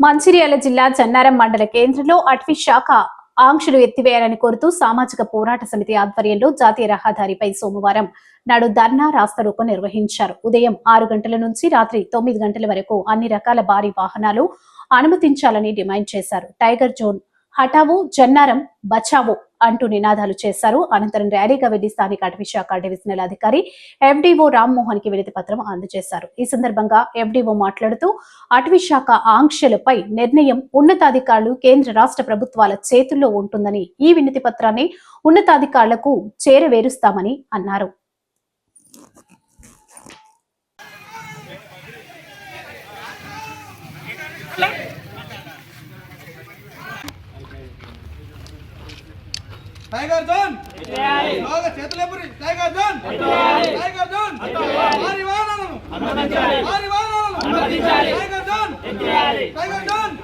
మంచిర్యాల జిల్లా చెన్నారం మండల కేంద్రంలో అటవీ శాఖ ఆంక్షలు ఎత్తివేయాలని కోరుతూ సామాజిక పోరాట సమితి ఆధ్వర్యంలో జాతీయ రహదారిపై సోమవారం నాడు ధర్నా రాస్తారోకో నిర్వహించారు. ఉదయం ఆరు గంటల నుంచి రాత్రి తొమ్మిది గంటల వరకు అన్ని రకాల భారీ వాహనాలు అనుమతించాలని డిమాండ్ చేశారు. టైగర్ జోన్ హఠావో జన్నారం బచావో అంటూ నినాదాలు చేశారు. అనంతరం ర్యాలీగా వెళ్ళి స్థానిక అటవీశాఖ డివిజనల్ అధికారి ఎఫ్డీఓ రామ్మోహన్కి వినతి పత్రం అందజేశారు. ఈ సందర్భంగా ఎఫ్డీఓ మాట్లాడుతూ అటవీ శాఖ ఆంక్షలపై నిర్ణయం ఉన్నతాధికారులు కేంద్ర రాష్ట్ర ప్రభుత్వాల చేతుల్లో ఉంటుందని ఈ వినతి పత్రాన్ని ఉన్నతాధికారులకు చేరవేరుస్తామని అన్నారు. Tiger zone! బాగా చేతులు ఎప్పుడు టైగర్ జోన్! Tiger zone! వారి వాహనాలను! వారి వాహనాలను! Tiger zone! Tiger zone!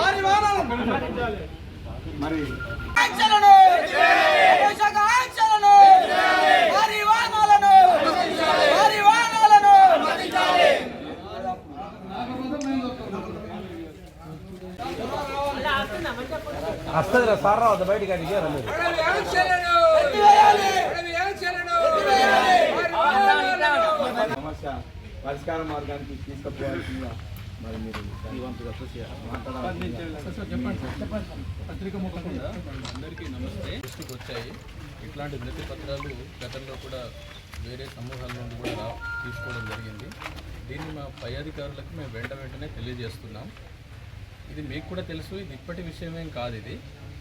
వారి వాహనాలను! మరి ఆంక్షలను ఆంక్షలను వారి వాహనాలను! వారి వాహనాలను! వస్తుంది? సార్ రావద్దు? బయటికి అది మీరు సమస్య పరిష్కార మార్గానికి తీసుకుపోవాల్సిందిగా మరి మీరు ధైర్యవంతుగా కృషి పత్రిక ముఖంగా అందరికీ నమస్తే దృష్టికి వచ్చాయి ఇట్లాంటి మృతి పత్రాలు గతంలో కూడా వేరే సమూహాల నుండి కూడా తీసుకోవడం జరిగింది దీన్ని మా పై అధికారులకు మేము వెంట వెంటనే తెలియజేస్తున్నాం ఇది మీకు కూడా తెలుసు ఇది ఇప్పటి విషయమేం కాదు ఇది.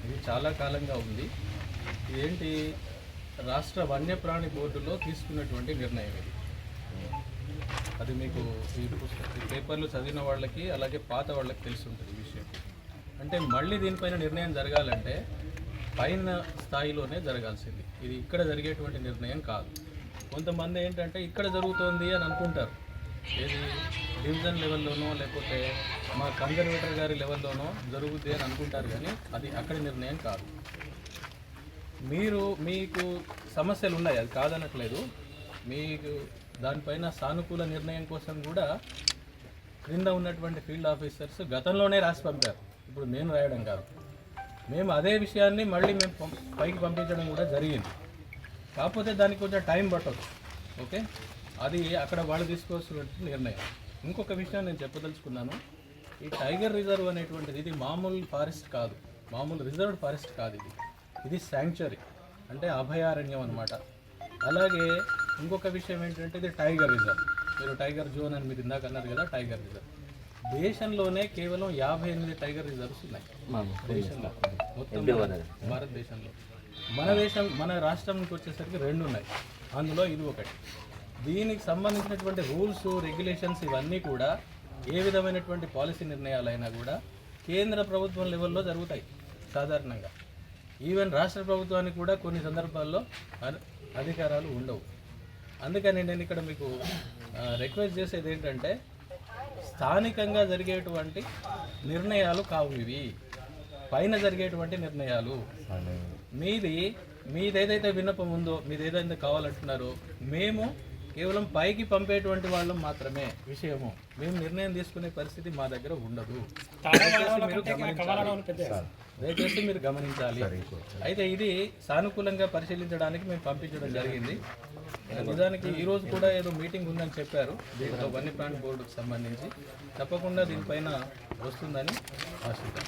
ఇది చాలా కాలంగా ఉంది. ఇదేంటి? రాష్ట్ర వన్యప్రాణి బోర్డులో తీసుకున్నటువంటి నిర్ణయం ఇది. అది మీకు ఈ పేపర్లు చదివిన వాళ్ళకి అలాగే పాత వాళ్ళకి తెలిసి ఉంటుంది ఈ విషయం. అంటే మళ్ళీ దీనిపైన నిర్ణయం జరగాలంటే పైన స్థాయిలోనే జరగాల్సింది. ఇది ఇక్కడ జరిగేటువంటి నిర్ణయం కాదు. కొంతమంది ఏంటంటే ఇక్కడ జరుగుతోంది అని అనుకుంటారు. ఏది? డివిజన్ లెవెల్లోనో లేకపోతే మా కన్జర్వేటర్ గారి లెవెల్లోనో జరుగుద్ది అని అనుకుంటారు కానీ అది అక్కడి నిర్ణయం కాదు. మీరు మీకు సమస్యలు ఉన్నాయి అది కాదనట్లేదు. మీకు దానిపైన సానుకూల నిర్ణయం కోసం కూడా క్రింద ఉన్నటువంటి ఫీల్డ్ ఆఫీసర్స్ గతంలోనే రాసి పంపారు. ఇప్పుడు నేను రాయడం కాదు. మేము అదే విషయాన్ని మళ్ళీ మేము పం- పైకి పంపించడం కూడా జరిగింది. కాకపోతే దానికి కొంచెం టైం పట్టదు ఓకే? అది అక్కడ వాళ్ళు తీసుకోవాల్సిన నిర్ణయం. ఇంకొక విషయం నేను చెప్పదలుచుకున్నాను. ఈ టైగర్ రిజర్వ్ అనేటువంటిది ఇది మామూలు ఫారెస్ట్ కాదు. మామూలు రిజర్వ్డ్ ఫారెస్ట్ కాదు ఇది. ఇది శాంక్చురీ. అంటే అభయారణ్యం అన్నమాట. అలాగే ఇంకొక విషయం ఏంటంటే ఇది టైగర్ రిజర్వ్. మీరు టైగర్ జోన్ అని మీరు ఇందాక అన్నారు కదా టైగర్ రిజర్వ్. దేశంలోనే కేవలం యాభై ఎనిమిది టైగర్ రిజర్వ్స్ ఉన్నాయి. దేశంలో. మొత్తం భారతదేశంలో. మన దేశం మన రాష్ట్రంకి వచ్చేసరికి రెండు ఉన్నాయి. అందులో ఇది ఒకటి. దీనికి సంబంధించినటువంటి రూల్స్ రెగ్యులేషన్స్ ఇవన్నీ కూడా ఏ విధమైనటువంటి పాలసీ నిర్ణయాలైనా కూడా కేంద్ర ప్రభుత్వం లెవెల్లో జరుగుతాయి సాధారణంగా. ఈవెన్ రాష్ట్ర ప్రభుత్వానికి కూడా కొన్ని సందర్భాల్లో అధి- అధికారాలు ఉండవు. అందుకని నేను ఇక్కడ మీకు రిక్వెస్ట్ చేసేది ఏంటంటే స్థానికంగా జరిగేటువంటి నిర్ణయాలు కావు ఇవి. పైన జరిగేటువంటి నిర్ణయాలు. మీది మీదేదైతే విన్నపం ఉందో మీది ఏదైతే కావాలంటున్నారో మేము కేవలం పైకి పంపేటువంటి వాళ్ళం మాత్రమే. విషయము. మేము నిర్ణయం తీసుకునే పరిస్థితి మా దగ్గర ఉండదు. దయచేసి మీరు గమనించాలి. దయచేసి మీరు గమనించాలి. అయితే ఇది సానుకూలంగా పరిశీలించడానికి మేము పంపించడం జరిగింది. నిజానికి ఈ రోజు కూడా ఏదో మీటింగ్ ఉందని చెప్పారు. దీంట్లో వన్యప్రాణి బోర్డుకు సంబంధించి. తప్పకుండా దీనిపైన వస్తుందని ఆశిద్దాం.